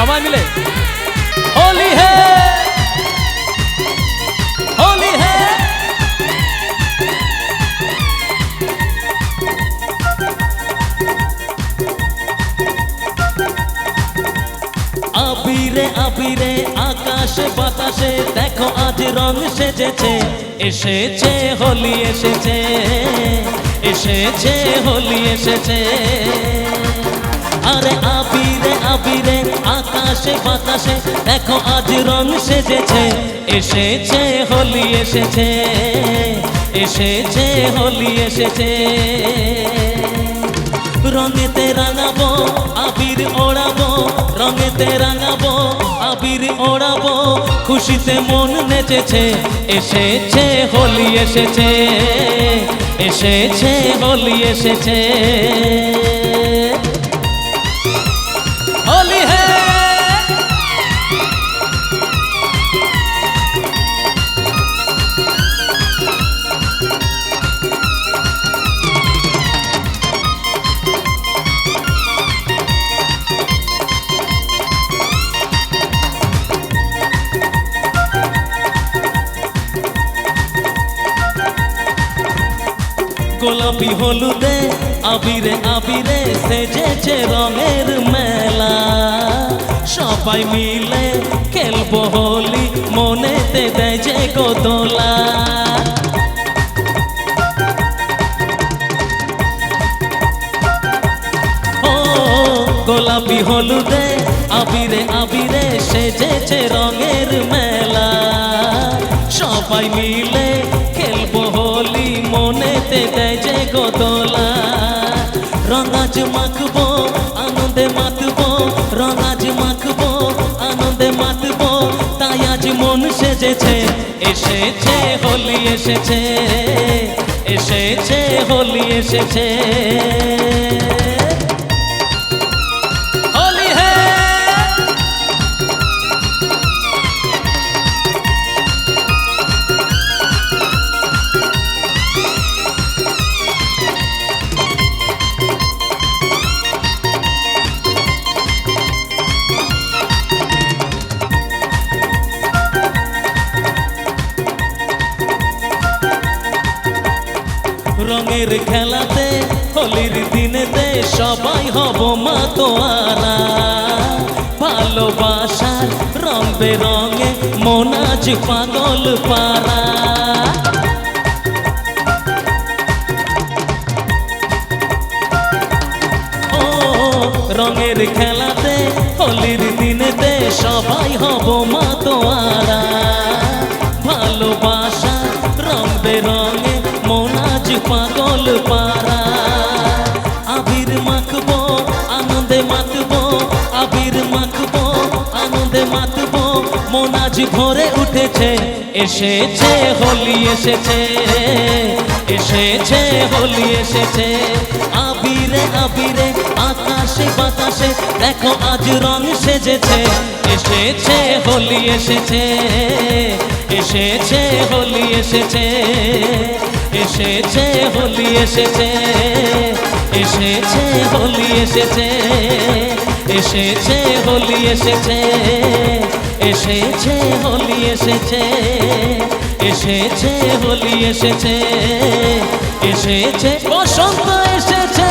সবাই মিলে। হোলি হে হোলি হে আবিরে আবিরে, আকাশে, বাতাসে, দেখো আজ রং সেজেছে। এসেছে, হোলি এসেছে। এসেছে, হোলি এসেছে। আরে আকাশে বাতাসে। দেখো আজ রং সেজেছে। এসেছে, হোলি এসেছে। এসেছে, হোলি এসেছে। রঙেতে রাঙাবো, আবির ওড়াবো। রঙেতে রাঙাবো, আবির ওড়াবো। খুশিতে মন নেচেছে। এসেছে, হোলি এসেছে। এসেছে, হোলি এসেছে। গোলাপি হলুদে, আবিরে আবিরে সেজেছে রঙের মেলা। সবাই মিলে খেলব হোলি, মনেতে দেয় যে ও, গোলাপি হলুদে, আবিরে আবিরে সেজেছে রঙের মেলা। সবাই মিলে গোদোলা রঙাজ মাখবো, আনন্দে মাতবো, রঙাজ মাখবো, আনন্দে মাতবো। তাই আজ মন সেজেছে, এসেছে, হোলি এসেছে এসেছে, হোলি এসেছে। রঙের খেলাতে, হোলির দিনেতে সবাই হব মাতোয়ারা। ভালোবাসার রং বেরঙে মনাজ পাগল পারা ও, রঙের খেলাতে, হোলির দিনেতে সবাই হব মা মাতোয়ারা। পাগল পারা আবির মাখবো, আনন্দে মাতবো আবির মাখবো, আনন্দে মাতবো মনাজ ভরে উঠেছে, এসেছে, হোলি এসেছে। এসেছে, হোলি এসেছে। আবিরে আবিরে, আকাশে, বাতাসে, দেখো আজ রং সেজেছে। এসেছে, হোলি এসেছে। এসেছে, হোলি এসেছে। এসেছে, হোলি এসেছে। এসেছে, হোলি এসেছে। এসেছে, হোলি এসেছে। এসেছে, হোলি এসেছে। এসেছে, হোলি এসেছে। এসেছে, বসন্ত এসেছে।